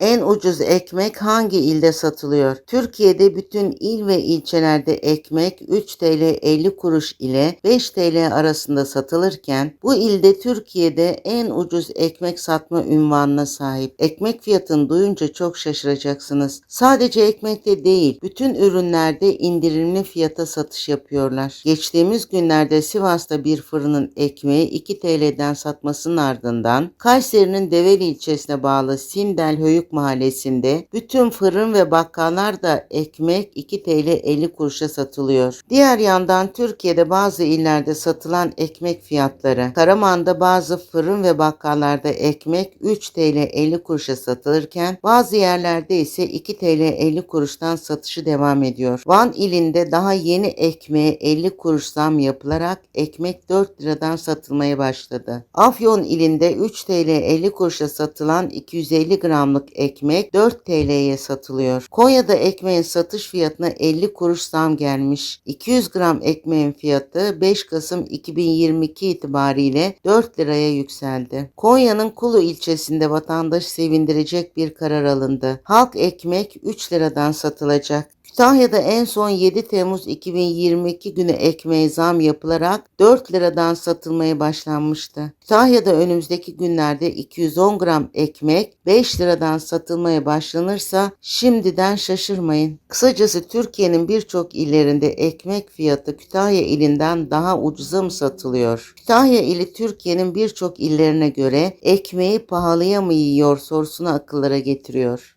En ucuz ekmek hangi ilde satılıyor? Türkiye'de bütün il ve ilçelerde ekmek 3 TL 50 kuruş ile 5 TL arasında satılırken bu ilde Türkiye'de en ucuz ekmek satma ünvanına sahip. Ekmek fiyatını duyunca çok şaşıracaksınız. Sadece ekmekte değil, bütün ürünlerde indirimli fiyata satış yapıyorlar. Geçtiğimiz günlerde Sivas'ta bir fırının ekmeği 2 TL'den satmasının ardından Kayseri'nin Develi ilçesine bağlı Sindel Höyük mahallesinde bütün fırın ve bakkallar da ekmek 2 TL 50 kuruşa satılıyor. Diğer yandan Türkiye'de bazı illerde satılan ekmek fiyatları Karaman'da bazı fırın ve bakkallarda ekmek 3 TL 50 kuruşa satılırken bazı yerlerde ise 2 TL 50 kuruştan satışı devam ediyor. Van ilinde daha yeni ekmeğe 50 kuruş zam yapılarak ekmek 4 liradan satılmaya başladı. Afyon ilinde 3 TL 50 kuruşa satılan 250 gramlık ekmek 4 TL'ye satılıyor. Konya'da ekmeğin satış fiyatına 50 kuruş zam gelmiş. 200 gram ekmeğin fiyatı 5 Kasım 2022 itibariyle 4 liraya yükseldi. Konya'nın Kulu ilçesinde vatandaş sevindirecek bir karar alındı. Halk ekmek 3 liradan satılacak. Kütahya'da en son 7 Temmuz 2022 günü ekmeğe zam yapılarak 4 liradan satılmaya başlanmıştı. Kütahya'da önümüzdeki günlerde 210 gram ekmek 5 liradan satılmaya başlanırsa şimdiden şaşırmayın. Kısacası Türkiye'nin birçok illerinde ekmek fiyatı Kütahya ilinden daha ucuza mı satılıyor? Kütahya ili Türkiye'nin birçok illerine göre ekmeği pahalıya mı yiyor sorusunu akıllara getiriyor.